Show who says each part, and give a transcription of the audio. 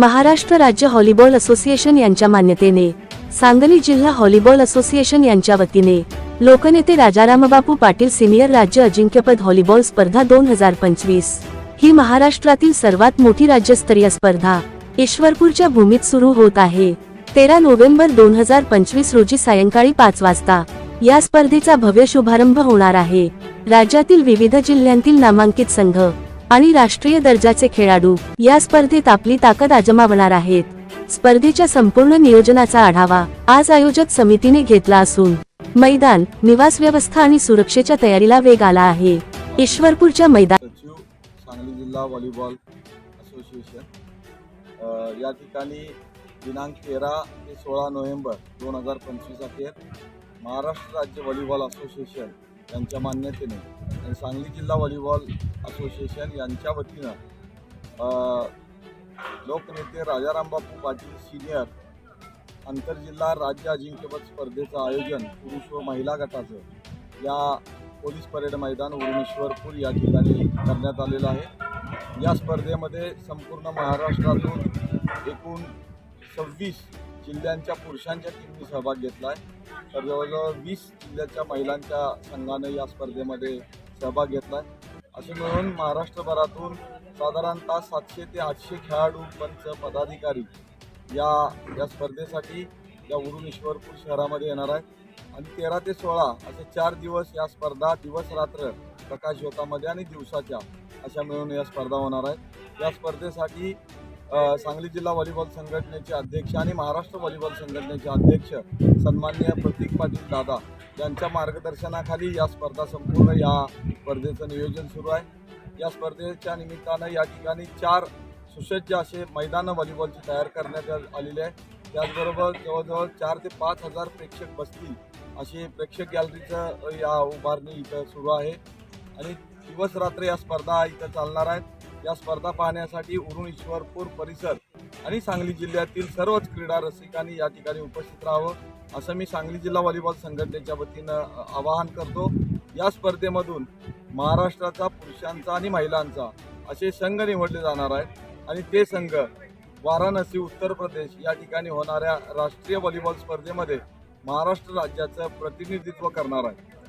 Speaker 1: महाराष्ट्र राज्य volleyball association यांच्या मान्यतेने सांगली जिल्हा हॉलीबॉल असोसिएशन यांच्या वतीने लोकनेते राजारामबापू पाटील सिनियर राज्य अजिंक्यपद हॉलीबॉल स्पर्धा दोन हजार पंचवीस ही महाराष्ट्रातील सर्वात मोठी राज्यस्तरीय स्पर्धा. ईश्वरपूरच्या भूमीत सुरू होत आहे. तेरा नोव्हेंबर दोन हजार पंचवीस रोजी सायंकाळी पाच वाजता या स्पर्धेचा भव्य शुभारंभ होणार आहे. राज्यातील विविध जिल्ह्यांतील नामांकित संघ आणि राष्ट्रीय दर्जाचे खेळाडू. या स्पर्धेत आपली ताकद आजमावणार आहेत. स्पर्धेच्या संपूर्ण नियोजनाचा आढावा आज आयोजक समितीने घेतला असून मैदान निवास व्यवस्था आणि सुरक्षेच्या तयारीला वेग आला आहे. ईश्वरपूरच्या मैदान
Speaker 2: सांगली जिल्हा व्हॉलीबॉल असोसिएशन. या ठिकाणी दिनांक तेरा ते सोळा नोव्हेंबर दोन हजार पंचवीस अखेर महाराष्ट्र राज्य व्हॉलीबॉल असोसिएशन यांच्या मान्यतेने. आणि सांगली जिल्हा व्हॉलीबॉल असोसिएशन यांच्या वतीनं लोकनेते राजारामबापू पाटील सिनियर आंतरजिल्हा राज्य अजिंक्यपद स्पर्धेचं आयोजन पुरुष व महिला गटाचं या पोलीस परेड मैदान उरणेश्वरपूर या ठिकाणी करण्यात आलेलं आहे. या स्पर्धेमध्ये संपूर्ण महाराष्ट्रातून एकूण सव्वीस जिल्ह्यांच्या पुरुषांच्या टीमनी सहभाग घेतला आहे. तर जवळजवळ वीस जिल्ह्याच्या महिलांच्या संघानं या स्पर्धेमध्ये सहभाग घेतला. आहे असे मिळून महाराष्ट्रभरातून साधारणतः सातशे ते आठशे खेळाडू पंच पदाधिकारी या या स्पर्धेसाठी या उरून ईश्वरपूर शहरामध्ये येणार आहे आणि तेरा ते सोळा असे चार दिवस या स्पर्धा दिवस रात्र प्रकाश योगामध्ये आणि दिवसाच्या अशा मिळून या स्पर्धा होणार आहेत. या स्पर्धेसाठी सांगली जिल्हा व्हॉलीबॉल संघटनेचे अध्यक्ष आणि महाराष्ट्र व्हॉलीबॉल संघटनेचे अध्यक्ष सन्माननीय प्रतीक पाटील दादा यांच्या मार्गदर्शनाखाली या स्पर्धा संपूर्ण या स्पर्धेचं नियोजन सुरू आहे. या स्पर्धेच्या निमित्तानं या ठिकाणी चार सुसज्ज असे मैदानं व्हॉलीबॉलची तयार करण्यात आलेले आहे त्याचबरोबर जवळजवळ चार ते पाच हजार प्रेक्षक बसतील अशी प्रेक्षक गॅलरीचं या उभारणी इथं सुरू आहे. आणि दिवस रात्र या स्पर्धा इथं चालणार आहेत. या स्पर्धा पाहण्यासाठी उरुण ईश्वरपूर परिसर आणि सांगली जिल्ह्यातील सर्वच क्रीडा रसिकांनी या ठिकाणी उपस्थित राहावं असं मी सांगली जिल्हा व्हॉलीबॉल संघटनेच्या वतीनं आवाहन करतो. या स्पर्धेमधून महाराष्ट्राचा पुरुषांचा आणि महिलांचा असे संघ निवडले जाणार आहेत आणि ते संघ वाराणसी उत्तर प्रदेश या ठिकाणी होणाऱ्या राष्ट्रीय व्हॉलीबॉल स्पर्धेमध्ये महाराष्ट्र राज्याचं प्रतिनिधित्व करणार आहे